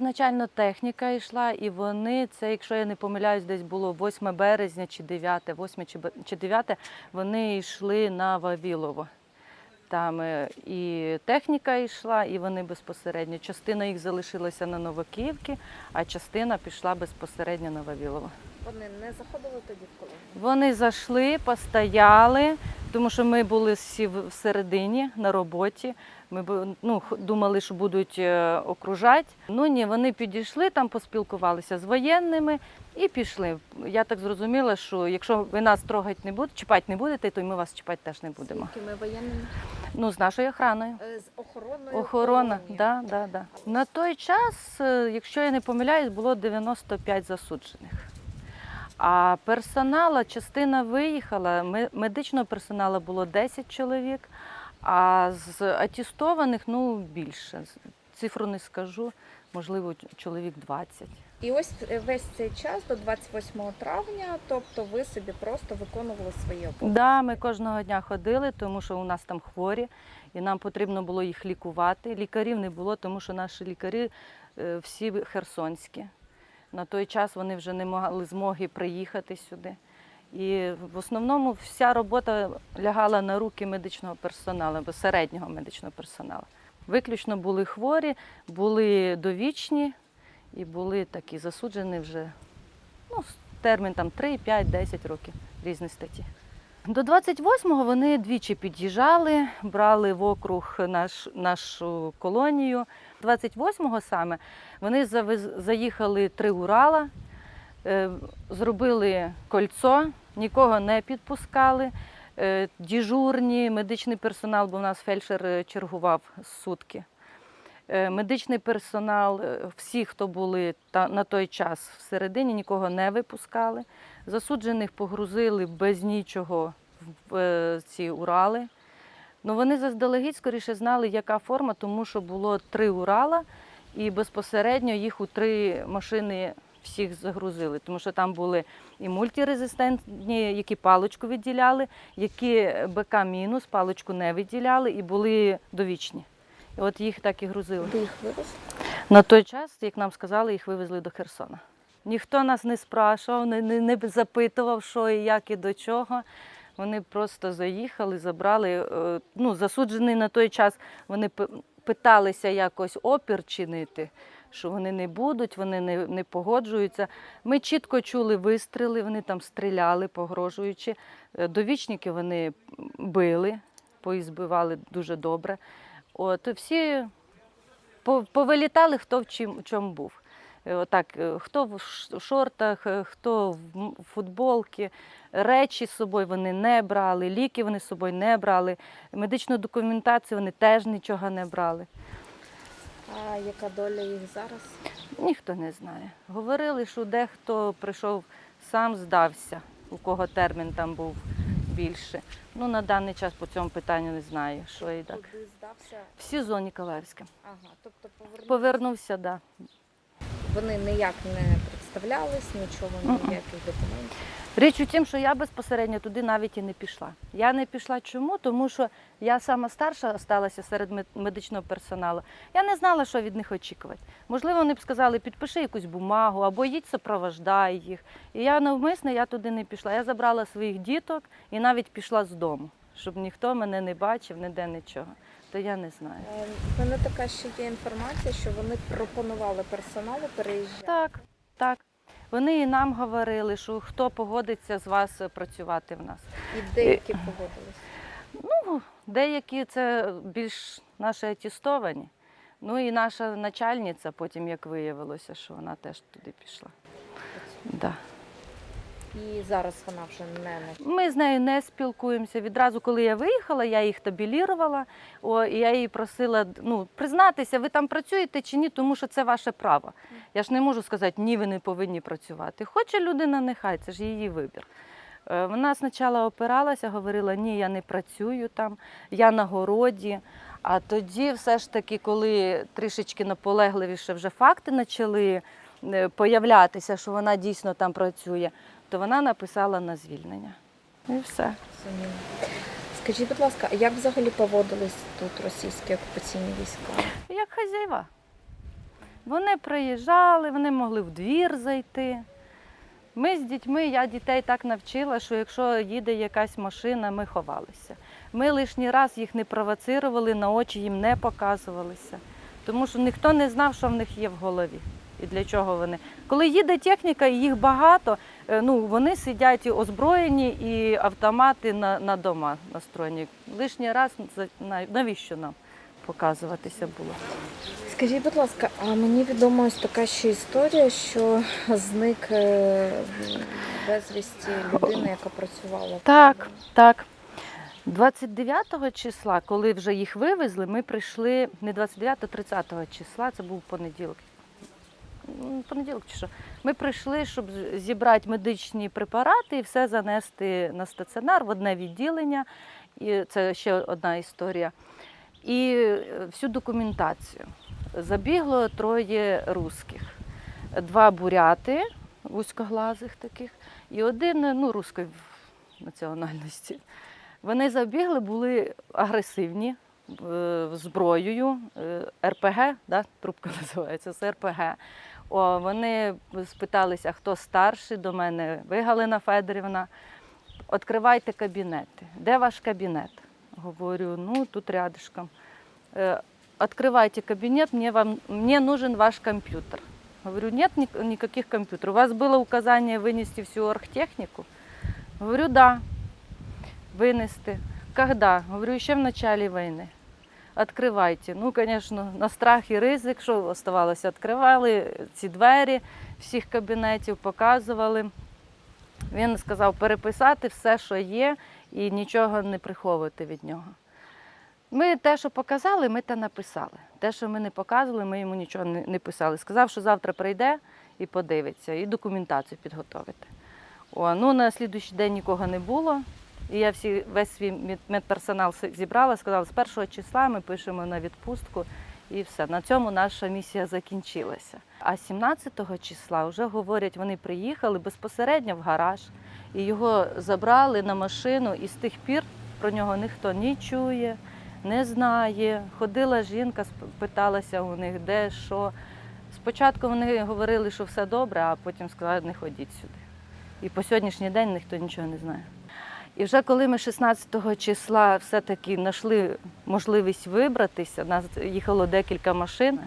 Ізначально техніка йшла, і вони, це, якщо я не помиляюсь, десь було 8 березня чи 9, 8 чи бе- чи 9, вони йшли на Вавілово. Там е, і техніка йшла, і вони безпосередньо. Частина їх залишилася на Новокиївці, а частина пішла безпосередньо на Вавілово. Вони не заходили тоді в колонію? Вони зайшли, постояли, тому що ми були всі всередині на роботі. Ми ну, думали, що будуть е, окружати. Ну ні, вони підійшли, там поспілкувалися з воєнними і пішли. Я так зрозуміла, що якщо ви нас трогати не будете, чіпати не будете, то й ми вас чіпати теж не будемо. З якими воєнними? Ну, з нашою охраною. Е, З охороною Охорона, да, да, да. На той час, е, якщо я не помиляюсь, було 95 засуджених. А персонала, частина виїхала, ме- медичного персоналу було 10 чоловік, а з атестованих ну, більше. Цифру не скажу, можливо, чоловік 20. І ось е, весь цей час до 28 травня, тобто ви собі просто виконували свої обов'язки. Да, ми кожного дня ходили, тому що у нас там хворі, і нам потрібно було їх лікувати. Лікарів не було, тому що наші лікарі е, всі херсонські. На той час вони вже не мали змоги приїхати сюди. І в основному вся робота лягала на руки медичного персоналу, або середнього медичного персоналу. Виключно були хворі, були довічні і були такі засуджені вже ну, термін там 3, 5, 10 років різні статті. До 28-го вони двічі під'їжджали, брали в округ наш, нашу колонію. 28-го саме вони заїхали три Урала, е, зробили кольцо, нікого не підпускали. Е, діжурні, медичний персонал, бо в нас фельдшер е, чергував сутки. Медичний персонал, всі, хто були на той час всередині, нікого не випускали. Засуджених погрузили без нічого в ці Урали. Ну, вони заздалегідь скоріше знали, яка форма, тому що було три Урала, і безпосередньо їх у три машини всіх загрузили. Тому що там були і мультирезистентні, які паличку відділяли, які БК мінус, паличку не відділяли, і були довічні. І от їх так і грузили. Ви їх вивезли? На той час, як нам сказали, їх вивезли до Херсона. Ніхто нас не спрашував, не, не, не запитував, що і як і до чого. Вони просто заїхали, забрали. е, Ну, засуджені на той час вони питалися якось опір чинити, що вони не будуть, вони не, не погоджуються. Ми чітко чули вистріли, вони там стріляли, погрожуючи. Е, Довічники вони били, поізбивали дуже добре. От, всі по- повилітали, хто в чим, чому був. Е, Отак, е, хто в шортах, е, хто в футболці, речі з собою вони не брали, ліки вони з собою не брали, медичну документацію вони теж нічого не брали. А яка доля їх зараз? Ніхто не знає. Говорили, що дехто прийшов сам, здався, у кого термін там був більше. Ну, на даний час по цьому питанню не знаю, що і так. Куди здався? В СІЗО Ніколаївське. Ага, тобто повернувся. Повернувся, так. Да. Вони ніяк не представлялись, нічого, ніяких документів. Річ у тім, що я безпосередньо туди навіть і не пішла. Я не пішла чому? Тому що я сама старша залишилася серед мед- медичного персоналу. Я не знала, що від них очікувати. Можливо, вони б сказали, підпиши якусь бумагу або їдь супровождай їх. І я навмисно я туди не пішла. Я забрала своїх діток і навіть пішла з дому, щоб ніхто мене не бачив, ніде нічого. То я не знаю. Е, В мене така ще є інформація, що вони пропонували персоналу переїжджати. Так, так. Вони і нам говорили, що хто погодиться з вас працювати в нас. І деякі погодились. Ну, деякі це більш наші атестовані. Ну і наша начальниця, потім як виявилося, що вона теж туди пішла. Да. І зараз вона вже не Ми з нею не спілкуємося. Відразу, коли я виїхала, я їх табілірувала. О, і я їй просила ну, признатися, ви там працюєте чи ні, тому що це ваше право. Я ж не можу сказати, ні, ви не повинні працювати. Хоче людина, нехай, це ж її вибір. Е, Вона спочатку опиралася, говорила, ні, я не працюю там, я на городі. А тоді, все ж таки, коли трішечки наполегливіше вже факти почали е, появлятися, що вона дійсно там працює, то вона написала на звільнення. І все. Скажіть, будь ласка, а як взагалі поводились тут російські окупаційні війська? Як хазяєва. Вони приїжджали, вони могли в двір зайти. Ми з дітьми, я дітей так навчила, що якщо їде якась машина, ми ховалися. Ми лишній раз їх не провоцирували, на очі їм не показувалися, тому що ніхто не знав, що в них є в голові і для чого вони. Коли їде техніка і їх багато, е, ну, вони сидять і озброєні, і автомати на, на дома настроєні. Лишній раз навіщо нам показуватися було? Скажіть, будь ласка, а мені відома ось така ще історія, що зник е, безвісті людина, яка працювала. Так, так. 29 числа, коли вже їх вивезли, ми прийшли не 29, а 30 числа, це був понеділок. М, Понеділок чи що? Ми прийшли, щоб зібрати медичні препарати і все занести на стаціонар в одне відділення. І це ще одна історія. І е, всю документацію. Забігло троє русських. Два буряти, вузькоглазих таких, і один ну, руської національності. Вони забігли, були агресивні е, зброєю, е, РПГ, да, трубка називається, це РПГ. О, вони спиталися, хто старший до мене, ви Галина Федорівна, відкривайте кабінети. Де ваш кабінет? Говорю, ну тут рядышком. Э, Открывайте кабинет, мне, вам, мне нужен ваш компьютер. Говорю, нет ни- никаких компьютеров. У вас было указание вынести всю оргтехнику? Говорю, да, вынести. Когда? Говорю, еще в начале войны. Откривайте. Ну, звісно, на страх і ризик, що оставалося, відкривали ці двері всіх кабінетів, показували. Він сказав переписати все, що є, і нічого не приховувати від нього. Ми те, що показали, ми те написали. Те, що ми не показували, ми йому нічого не писали. Сказав, що завтра прийде і подивиться, і документацію підготовити. О, ну, на слідуючий день нікого не було. І я всі, весь свій мед- медперсонал зібрала, сказала, з першого числа ми пишемо на відпустку і все. На цьому наша місія закінчилася. А 17 числа вже говорять, вони приїхали безпосередньо в гараж і його забрали на машину, і з тих пір про нього ніхто не чує, не знає. Ходила жінка, сп- питалася у них, де, що. Спочатку вони говорили, що все добре, а потім сказали, не ходіть сюди. І по сьогоднішній день ніхто нічого не знає. І вже коли ми 16 числа все-таки знайшли можливість вибратися, нас їхало декілька машин.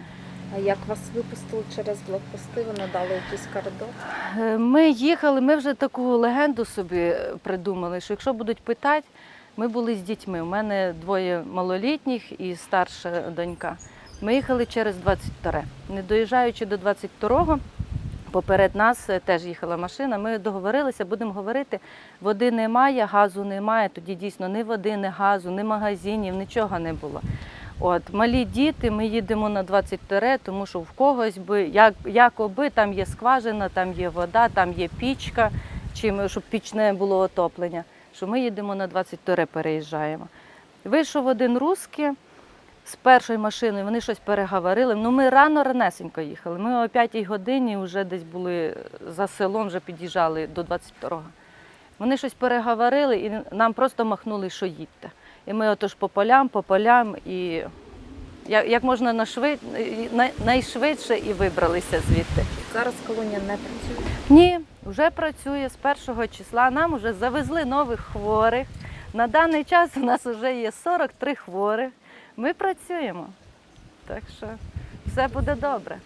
А як вас випустили через блокпости? Ви надали якийсь коридор? Е, Ми їхали, ми вже таку легенду собі е, придумали, що якщо будуть питати, ми були з дітьми. У мене двоє малолітніх і старша донька. Ми їхали через 22. Не доїжджаючи до 22-го, поперед нас е, теж їхала машина. Ми договорилися, будемо говорити, води немає, газу немає. Тоді дійсно ні води, ні газу, ні магазинів, нічого не було. От малі діти, ми їдемо на 20 тере, тому що в когось би як якоби там є скважина, там є вода, там є пічка, чим щоб пічне було отоплення. Що ми їдемо на 20 тере, переїжджаємо. Вийшов один русський з першої машини, вони щось переговорили. Ну ми рано ранесенько їхали. Ми о 5 годині вже десь були за селом, вже під'їжджали до 22-го. Вони щось переговорили і нам просто махнули, що їдьте. І ми отож по полям, по полям і як, можна нашвид... най- найшвидше і вибралися звідти. Зараз колонія не працює. Ні, вже працює з першого числа. Нам вже завезли нових хворих. На даний час у нас вже є 43 хворих. Ми працюємо. Так що все буде добре.